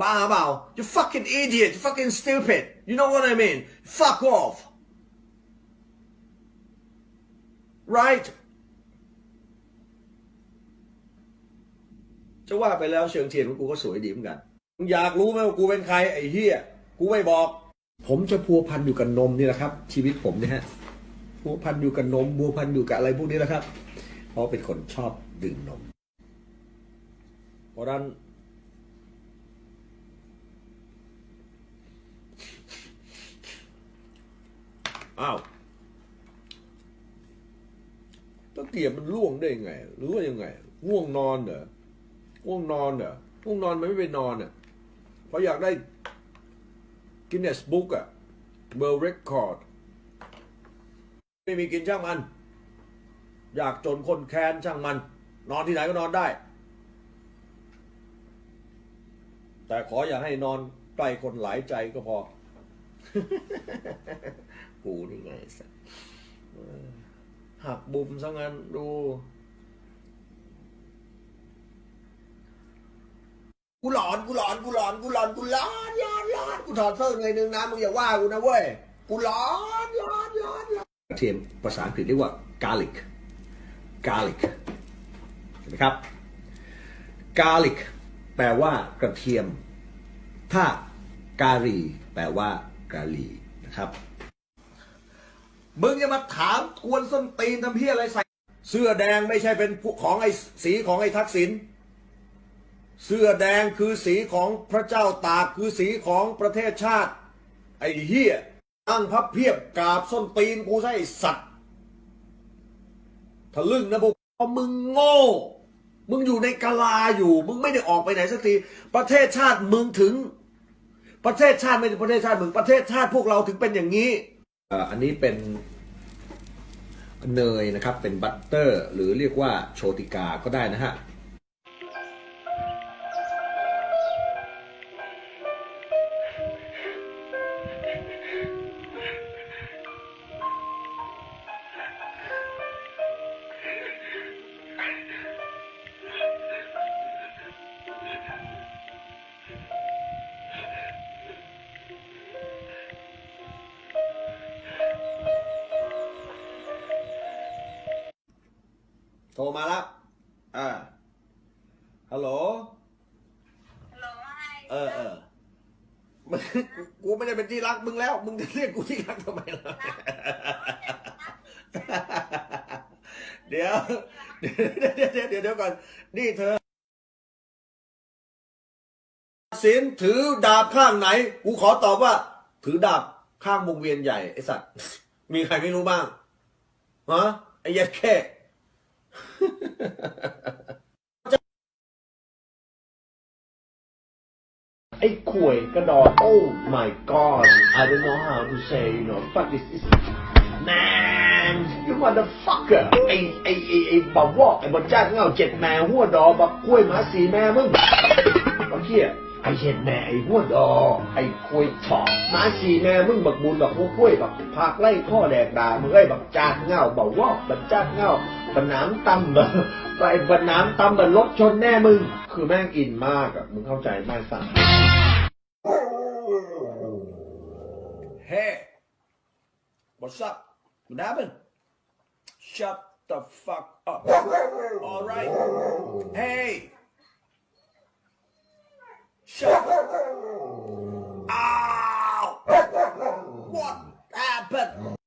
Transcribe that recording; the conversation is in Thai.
บ้าเปล่า you fucking idiot you fucking stupid you know what I mean fuck off right จะว่าไปแล้วเชิงเทียนของกูก็สวยดีเหมือนกันอยากรู้ไหมว่ากูเป็นใครไอ้เฮียกูไม่บอก ผมจะพัวพันอยู่กับนมนี่แหละครับ ชีวิตผมเนี่ยฮะพัวพันอยู่กับนมพัวพันอยู่กับอะไรพวกนี้แหละครับ เพราะเป็นคนชอบดื่มนมเพราะนั้น อ้าวตะเกียบมันล่วงได้ไง หรือว่ายังไง ง่วงนอนเหรอง่วงนอนเหรอง่วงนอนมันไม่ไปนอนอะเพราะอยากได้กินเนสบุ๊กอะเบอร์เรคคอร์ดไม่มีกินช่างมัน อยากจนคนแค้นช่างมัน นอนที่ไหนก็นอนได้ แต่ขออย่าให้นอนใกล้คนหลายใจก็พอ กูนี่ไงสัสเออหักบุมซะงั้นดูกูหลอนกูหลอนกูหลอนกูหลอนกูหลอนหลอนหลอนกูถอดเสื้อไงนึงนะมึงอย่าว่ากูนะเว้ยกูหลอนหลอนหลอนกระเทียมภาษาอังกฤษเรียกว่า garlic garlic เห็นไหมครับ garlic แปลว่ากระเทียม ถ้าการีแปลว่า กาลีนะครับ มึงจะมาถามกวนส้นตีนทำเพี้ยอะไรใส่ เสื้อแดงไม่ใช่เป็นของไอ้สีของไอ้ทักษิณ เสื้อแดงคือสีของพระเจ้าตากคือสีของประเทศชาติ ไอ้เฮียตั้งพับเพียบกราบส้นตีนกูใช่สัตว์ทะลึ่งนะพวกเพราะมึงโง่ มึงอยู่ในกาลาอยู่ มึงไม่ได้ออกไปไหนสักที ประเทศชาติมึงถึง ประเทศชาติไม่ใช่ประเทศชาติมึงประเทศชาติพวกเราถึงเป็นอย่างนี้อันนี้เป็นเนยนะครับเป็นบัตเตอร์ หรือเรียกว่าโชติกาก็ได้นะฮะ โทรมาแล้วอ่าฮัลโหล ฮัลโหลว่าไงเออเออมึงกูไม่ได้เป็นที่รักมึงแล้ว มึงจะเรียกกูที่รักทำไมล่ะ เดี๋ยว เดี๋ยวเดี๋ยวเดี๋ยวเดี๋ยวก่อน นี่เธอสินถือดาบข้างไหน กูขอตอบว่า ถือดาบข้างวงเวียนใหญ่ไอสัตว์ มีใครไม่รู้บ้างฮะไอ้ยัดแค่ ไอ้ขวยกระดอน Oh my god I don't know how to say you know fuck this is man you motherfucker ไอ้ไอ้ไอ้ไอ้บ่าวอกไอ้บนจ้าเงาเจ็ดแม่หัวดอบักกล้วยหมาสีแม่มึงบักเขี้ย ไอเห็ดแม่ไอ้หัวดอ ไอควยถอกมาสีแม่มึงบักบุญบักหัวกล้วยบักพากไล่ข้อแดกดามึงไอ้บักจางเงาบ่าวอกบักจางเงาบนน้ำตำบะไปบนน้ำตำบะรถชนแน่มึง คือแม่งอินมากอะมึงเข้าใจไหมสั่ง Hey, what's up? What happened? Shut the fuck up. All right. Hey.